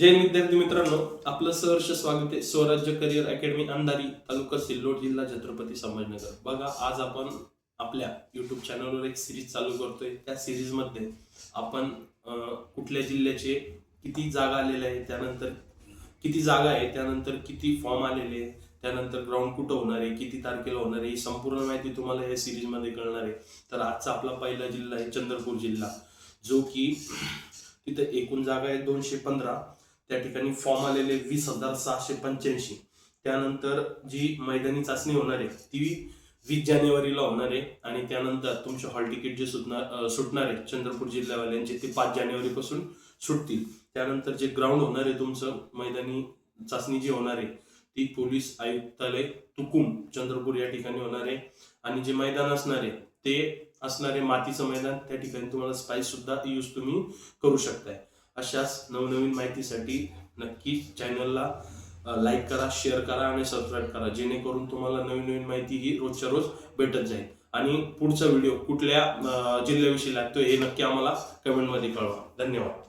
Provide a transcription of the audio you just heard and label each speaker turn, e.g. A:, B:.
A: जय विद्यार्थी मित्रांनो. आपलं सहर्ष स्वागत आहे. स्वराज्य करिअर अकॅडमी अंधारी तालुका सिल्लोड जिल्हा छत्रपती संभाजीनगर. बघा आज आपण आपल्या युट्यूब चॅनलवर एक सिरीज चालू करतोय. त्या सिरीजमध्ये आपण कुठल्या जिल्ह्याचे किती जागा आलेल्या आहे त्यानंतर किती जागा आहे त्यानंतर किती फॉर्म आलेले आहे त्यानंतर ग्राउंड कुठं होणार आहे किती तारखेला होणार आहे ही संपूर्ण माहिती तुम्हाला या सिरीजमध्ये कळणार आहे. तर आजचा आपला पहिला जिल्हा आहे चंद्रपूर जिल्हा जो की तिथे एकूण जागा आहे दोनशे पंधरा. त्या ठिकाणी फॉर्म आलेले वीस हजार सहाशे पंच्याऐंशी. त्यानंतर जी मैदानी चाचणी होणार आहे ती वीस जानेवारीला होणार आहे आणि त्यानंतर तुमचे हॉल तिकीट जे सुटणार सुटणार आहे चंद्रपूर जिल्ह्यावाल्यांचे ते पाच जानेवारीपासून सुटतील. त्यानंतर जे ग्राउंड होणार आहे तुमचं मैदानी चाचणी जी होणार आहे ती पोलीस आयुक्तालय तुकुम चंद्रपूर या ठिकाणी होणार आहे. आणि जे मैदान असणार आहे ते असणारे मातीचं मैदान. त्या ठिकाणी तुम्हाला स्पाइस सुद्धा यूज तुम्ही करू शकताय. अशाच नवनवीन माहितीसाठी नक्की चॅनलला लाईक करा शेअर करा आणि सबस्क्राईब करा. जेणेकरून तुम्हाला नवीन नवीन माहिती ही रोजच्या रोज भेटत जाईल. आणि पुढचा व्हिडिओ कुठल्या जिल्ह्याविषयी लागतो हे नक्की आम्हाला कमेंटमध्ये कळवा. धन्यवाद.